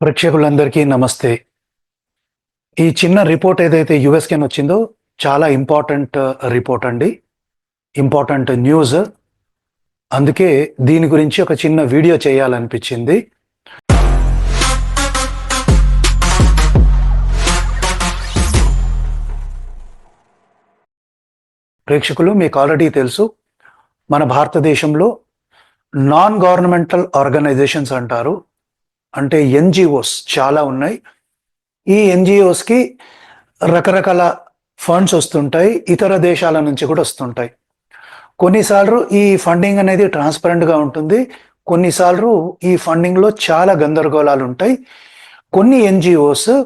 ప్రేక్షకులందరికీ నమస్తే. ఈ చిన్న రిపోర్ట్ ఏదైతే యుఎస్కి వచ్చిందో చాలా ఇంపార్టెంట్ uh, రిపోర్ట్ అండి. Important news. అందుకే దీని గురించి ఒక చిన్న వీడియో చేయాలనిపించింది. ప్రేక్షకులు మీకు ఆల్రెడీ తెలుసు మన భారతదేశంలో నాన్ గవర్నమెంటల్ ఆర్గనైజేషన్స్ అంటారు. అంటే ఎన్జిఓస్ చాలా ఉన్నాయి. ఈ ఎన్జిఓస్కి రకరకాల ఫండ్స్ వస్తుంటాయి ఇతర దేశాల నుంచి కూడా వస్తుంటాయి. కొన్నిసార్లు ఈ ఫండింగ్ అనేది ట్రాన్స్పరెంట్గా ఉంటుంది. కొన్నిసార్లు ఈ ఫండింగ్లో చాలా గందరగోళాలు ఉంటాయి. కొన్ని ఎన్జిఓస్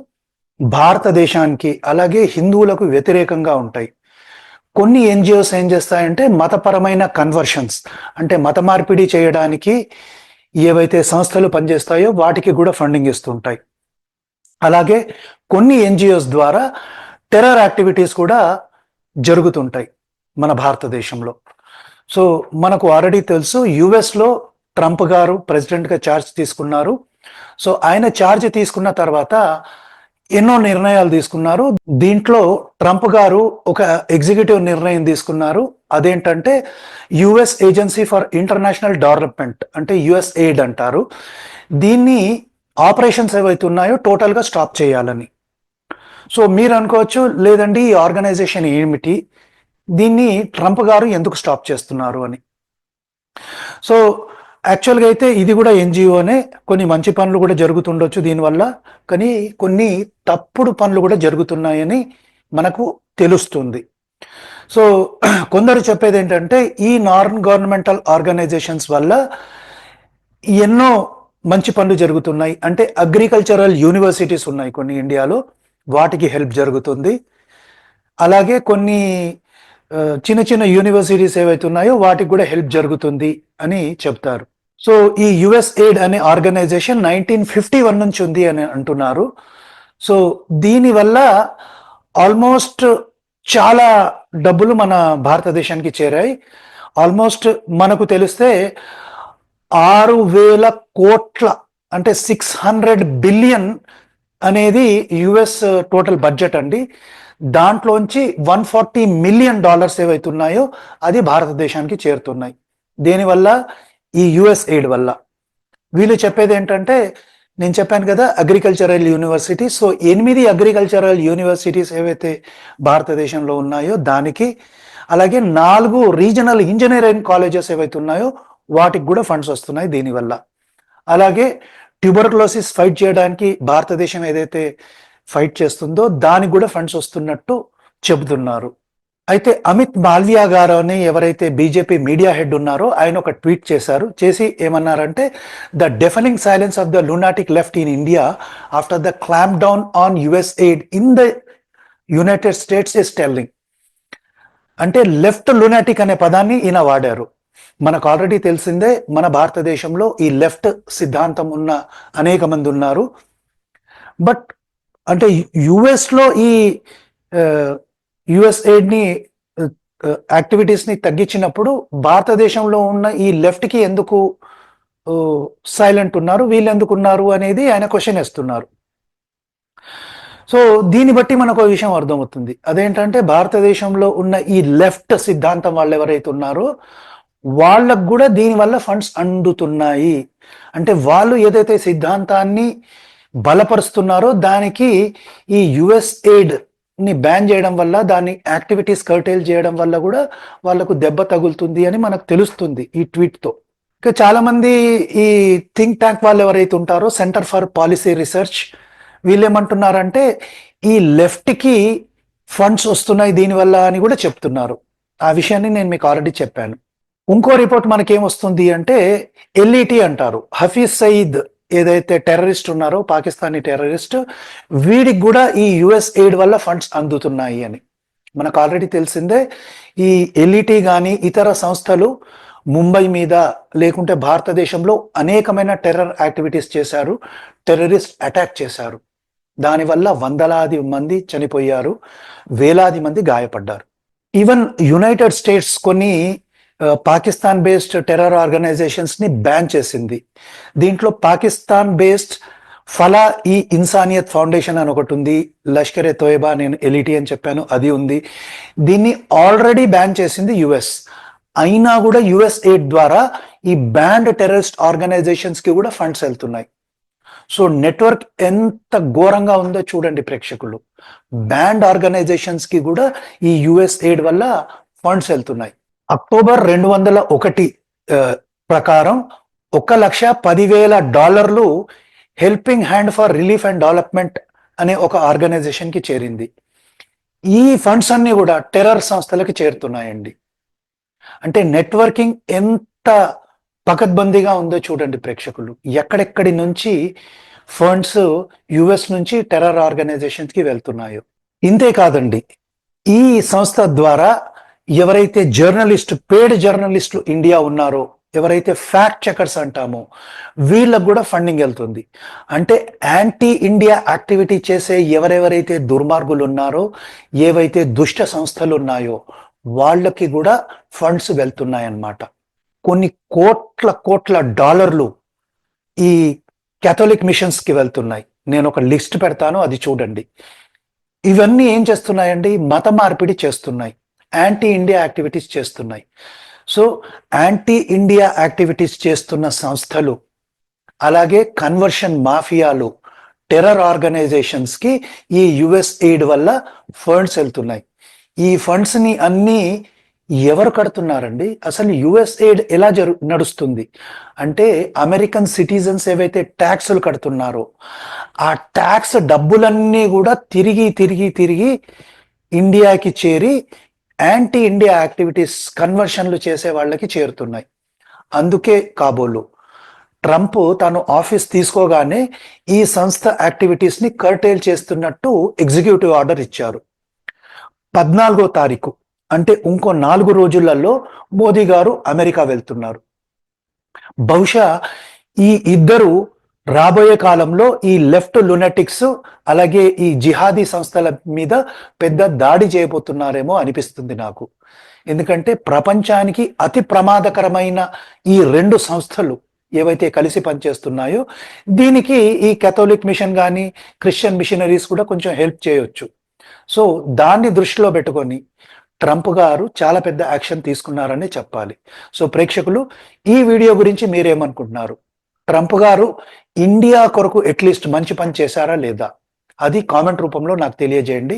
భారతదేశానికి అలాగే హిందువులకు వ్యతిరేకంగా ఉంటాయి. కొన్ని ఎన్జిఓస్ ఏం చేస్తాయంటే మతపరమైన కన్వర్షన్స్ అంటే మత మార్పిడి చేయడానికి ఏవైతే సంస్థలు పనిచేస్తాయో వాటికి కూడా ఫండింగ్ ఇస్తుంటాయి. అలాగే కొన్ని ఎన్జిఓస్ ద్వారా టెర్రర్ యాక్టివిటీస్ కూడా జరుగుతుంటాయి మన భారతదేశంలో. సో మనకు ఆల్రెడీ తెలుసు యుఎస్లో ట్రంప్ గారు ప్రెసిడెంట్గా ఛార్జ్ తీసుకున్నారు. సో ఆయన ఛార్జ్ తీసుకున్న తర్వాత ఎన్నో నిర్ణయాలు తీసుకున్నారు. దీంట్లో ట్రంప్ గారు ఒక ఎగ్జిక్యూటివ్ నిర్ణయం తీసుకున్నారు. అదేంటంటే US agency for international development అంటే యుఎస్ ఎయిడ్ అంటారు. దీన్ని ఆపరేషన్స్ ఏవైతే ఉన్నాయో టోటల్గా స్టాప్ చేయాలని. సో మీరు అనుకోవచ్చు లేదండి ఈ ఆర్గనైజేషన్ ఏమిటి? దీన్ని ట్రంప్ గారు ఎందుకు స్టాప్ చేస్తున్నారు అని. సో యాక్చువల్గా అయితే ఇది కూడా ఎన్జిఓనే కొన్ని మంచి పనులు కూడా జరుగుతుండొచ్చు దీనివల్ల. కానీ కొన్ని తప్పుడు పనులు కూడా జరుగుతున్నాయని మనకు తెలుస్తుంది. సో కొందరు చెప్పేది ఏంటంటే ఈ నాన్ గవర్నమెంటల్ ఆర్గనైజేషన్స్ వల్ల ఎన్నో మంచి పనులు జరుగుతున్నాయి. అంటే అగ్రికల్చరల్ యూనివర్సిటీస్ ఉన్నాయి కొన్ని ఇండియాలో. వాటికి హెల్ప్ జరుగుతుంది. అలాగే కొన్ని చిన్న చిన్న యూనివర్సిటీస్ ఏవైతే ఉన్నాయో వాటికి కూడా హెల్ప్ జరుగుతుంది అని చెప్తారు. సో ఈ యుఎస్ ఎయిడ్ అనే ఆర్గనైజేషన్ నైన్టీన్ ఫిఫ్టీ వన్ నుంచి ఉంది అని అంటున్నారు. సో దీనివల్ల ఆల్మోస్ట్ చాలా డబ్బులు మన భారతదేశానికి చేరాయి. ఆల్మోస్ట్ మనకు తెలిస్తే ఆరు వేల కోట్ల అంటే సిక్స్ హండ్రెడ్ బిలియన్ అనేది యుఎస్ టోటల్ బడ్జెట్ అండి. దాంట్లోంచి వన్ ఫార్టీ మిలియన్ డాలర్స్ ఏవైతే ఉన్నాయో అది భారతదేశానికి చేరుతున్నాయి. దేనివల్ల ఈ యుఎస్ ఎయిడ్ వల్ల. వీళ్ళు చెప్పేది ఏంటంటే నేను చెప్పాను కదా అగ్రికల్చరల్ యూనివర్సిటీ. సో ఎనిమిది అగ్రికల్చరల్ యూనివర్సిటీస్ ఏవైతే భారతదేశంలో ఉన్నాయో దానికి అలాగే నాలుగు రీజనల్ ఇంజనీరింగ్ కాలేజెస్ ఏవైతే ఉన్నాయో వాటికి కూడా ఫండ్స్ వస్తున్నాయి దీనివల్ల అలాగే ట్యూబర్క్లోసిస్ ఫైట్ చేయడానికి భారతదేశం ఏదైతే ఫైట్ చేస్తుందో దానికి కూడా ఫండ్స్ వస్తున్నట్టు చెబుతున్నారు. అయితే అమిత్ మాల్వియా గారు అని ఎవరైతే బీజేపీ మీడియా హెడ్ ఉన్నారో ఆయన ఒక ట్వీట్ చేశారు. చేసి ఏమన్నారంటే the deafening silence of the lunatic left in India after the clamp down on US aid in the United States is telling అంటే లెఫ్ట్ లునాటిక్ అనే పదాన్ని ఈయన వాడారు. మనకు ఆల్రెడీ తెలిసిందే మన భారతదేశంలో ఈ లెఫ్ట్ సిద్ధాంతం ఉన్న అనేక మంది ఉన్నారు. బట్ అంటే యుఎస్లో ఈ యుఎస్ యాక్టివిటీస్ని తగ్గించినప్పుడు భారతదేశంలో ఉన్న ఈ లెఫ్ట్కి ఎందుకు సైలెంట్ ఉన్నారు? వీళ్ళు ఎందుకు ఉన్నారు అనేది ఆయన క్వశ్చన్ వేస్తున్నారు. సో దీన్ని బట్టి మనకు ఒక విషయం అర్థమవుతుంది. అదేంటంటే భారతదేశంలో ఉన్న ఈ లెఫ్ట్ సిద్ధాంతం వాళ్ళు ఎవరైతే ఉన్నారో వాళ్ళకు కూడా దీనివల్ల ఫండ్స్ అందుతున్నాయి. అంటే వాళ్ళు ఏదైతే సిద్ధాంతాన్ని బలపరుస్తున్నారో. దానికి ఈ యుఎస్ ఎయిడ్ని బ్యాన్ చేయడం వల్ల దాని యాక్టివిటీస్ కర్టైల్ చేయడం వల్ల కూడా వాళ్ళకు దెబ్బ తగులుతుంది అని మనకు తెలుస్తుంది ఈ ట్వీట్తో. ఇంకా చాలా మంది ఈ థింక్ ట్యాంక్ వాళ్ళు ఎవరైతే ఉంటారో సెంటర్ ఫర్ పాలసీ రీసెర్చ్ వీళ్ళు ఏమంటున్నారంటే ఈ లెఫ్ట్కి ఫండ్స్ వస్తున్నాయి దీనివల్ల అని కూడా చెప్తున్నారు. ఆ విషయాన్ని నేను మీకు ఆల్రెడీ చెప్పాను. ఇంకో రిపోర్ట్ మనకేం వస్తుంది అంటే ఎల్ఈటి అంటారు. హఫీజ్ సయీద్ ఏదైతే టెర్రరిస్ట్ ఉన్నారో పాకిస్తానీ టెర్రరిస్ట్ వీడికి కూడా ఈ యుఎస్ ఎయిడ్ వల్ల ఫండ్స్ అందుతున్నాయి అని. మనకు ఆల్రెడీ తెలిసిందే ఈ ఎల్ఈటీ కానీ ఇతర సంస్థలు ముంబై మీద లేకుంటే భారతదేశంలో అనేకమైన టెర్రర్ యాక్టివిటీస్ చేశారు టెర్రరిస్ట్ అటాక్ చేశారు. దానివల్ల వందలాది మంది చనిపోయారు వేలాది మంది గాయపడ్డారు. ఈవెన్ యునైటెడ్ స్టేట్స్ కొన్ని పాకిస్తాన్ బేస్డ్ టెర్రర్ ఆర్గనైజేషన్స్ని బ్యాన్ చేసింది. దీంట్లో పాకిస్తాన్ బేస్డ్ ఫలా ఈ ఇన్సానియత్ ఫౌండేషన్ అని ఒకటి ఉంది. లష్కర్ ఎ తోయబా నేను ఎలిటీ అని చెప్పాను అది ఉంది. దీన్ని ఆల్రెడీ బ్యాన్ చేసింది యుఎస్. అయినా కూడా యుఎస్ ఎయిడ్ ద్వారా ఈ బ్యాండ్ టెర్రరిస్ట్ ఆర్గనైజేషన్స్కి కూడా ఫండ్స్ వెళ్తున్నాయి. సో నెట్వర్క్ ఎంత ఘోరంగా ఉందో చూడండి ప్రేక్షకులు. బ్యాండ్ ఆర్గనైజేషన్స్కి కూడా ఈ యుఎస్ ఎయిడ్ వల్ల ఫండ్స్ వెళ్తున్నాయి. అక్టోబర్ రెండు వందల ఒకటి ప్రకారం ఒక లక్ష పదివేల డాలర్లు helping hand for relief and development అనే ఒక ఆర్గనైజేషన్కి చేరింది. ఈ ఫండ్స్ అన్ని కూడా టెర్రర్ సంస్థలకి చేరుతున్నాయండి. అంటే నెట్వర్కింగ్ ఎంత పకడ్బందీగా ఉందో చూడండి ప్రేక్షకులు. ఎక్కడెక్కడి నుంచి ఫండ్స్ యుఎస్ నుంచి టెర్రర్ ఆర్గనైజేషన్స్కి వెళ్తున్నాయో. ఇంతే కాదండి. ఈ సంస్థ ద్వారా ఎవరైతే జర్నలిస్ట్ పేడ్ జర్నలిస్టులు ఇండియా ఉన్నారో ఎవరైతే ఫ్యాక్ట్ చెకర్స్ అంటామో వీళ్ళకు కూడా ఫండింగ్ వెళ్తుంది. అంటే యాంటీ ఇండియా యాక్టివిటీ చేసే ఎవరెవరైతే దుర్మార్గులు ఉన్నారో ఏవైతే దుష్ట సంస్థలు ఉన్నాయో వాళ్ళకి కూడా ఫండ్స్ వెళ్తున్నాయన్నమాట. కొన్ని కోట్ల కోట్ల డాలర్లు ఈ కేథోలిక్ మిషన్స్కి వెళ్తున్నాయి. నేను ఒక లిస్ట్ పెడతాను అది చూడండి. ఇవన్నీ ఏం చేస్తున్నాయండి? మత మార్పిడి చేస్తున్నాయి. యాంటీ ఇండియా యాక్టివిటీస్ చేస్తున్నాయి. సో యాంటీ ఇండియా యాక్టివిటీస్ చేస్తున్న సంస్థలు అలాగే కన్వర్షన్ మాఫియాలు టెర్రర్ ఆర్గనైజేషన్స్కి ఈ యుఎస్ ఎయిడ్ వల్ల ఫండ్స్ వెళ్తున్నాయి. ఈ ఫండ్స్ని అన్నీ ఎవరు కడుతున్నారండి? అసలు యుఎస్ ఎయిడ్ ఎలా జరు నడుస్తుంది? అంటే అమెరికన్ సిటిజన్స్ ఏవైతే ట్యాక్సులు కడుతున్నారో ఆ ట్యాక్స్ డబ్బులన్నీ కూడా తిరిగి తిరిగి తిరిగి ఇండియాకి చేరి యాంటీ ఇండియా యాక్టివిటీస్ కన్వర్షన్లు చేసే వాళ్ళకి చేరుతున్నాయి. అందుకే కాబోలు. ట్రంప్ తాను ఆఫీస్ తీసుకోగానే ఈ సంస్థ యాక్టివిటీస్ని కర్టైల్ చేస్తున్నట్టు ఎగ్జిక్యూటివ్ ఆర్డర్ ఇచ్చారు. పద్నాలుగో తారీఖు అంటే ఇంకో నాలుగు రోజులలో మోదీ గారు అమెరికా వెళ్తున్నారు. బహుశా ఈ ఇద్దరు రాబోయే కాలంలో ఈ లెఫ్ట్ లునటిక్స్ అలాగే ఈ జిహాదీ సంస్థల మీద పెద్ద దాడి చేయబోతున్నారేమో అనిపిస్తుంది నాకు. ఎందుకంటే ప్రపంచానికి అతి ప్రమాదకరమైన ఈ రెండు సంస్థలు ఏవైతే కలిసి పనిచేస్తున్నాయో దీనికి ఈ కెథోలిక్ మిషన్ కానీ క్రిస్టియన్ మిషనరీస్ కూడా కొంచెం హెల్ప్ చేయొచ్చు. సో దాన్ని దృష్టిలో పెట్టుకొని ట్రంప్ గారు చాలా పెద్ద యాక్షన్ తీసుకున్నారని చెప్పాలి. సో ప్రేక్షకులు ఈ వీడియో గురించి మీరేమనుకుంటున్నారు? ట్రంప్ గారు ఇండియా కొరకు అట్లీస్ట్ మంచి పని చేశారా లేదా? అది కామెంట్ రూపంలో నాకు తెలియజేయండి.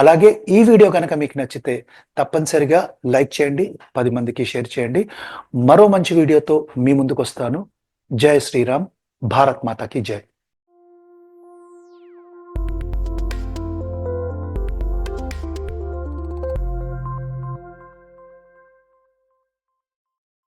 అలాగే ఈ వీడియో కనుక మీకు నచ్చితే తప్పనిసరిగా లైక్ చేయండి పది మందికి షేర్ చేయండి. మరో మంచి వీడియోతో మీ ముందుకు వస్తాను జై శ్రీరామ్. భారత్ మాతాకి జై.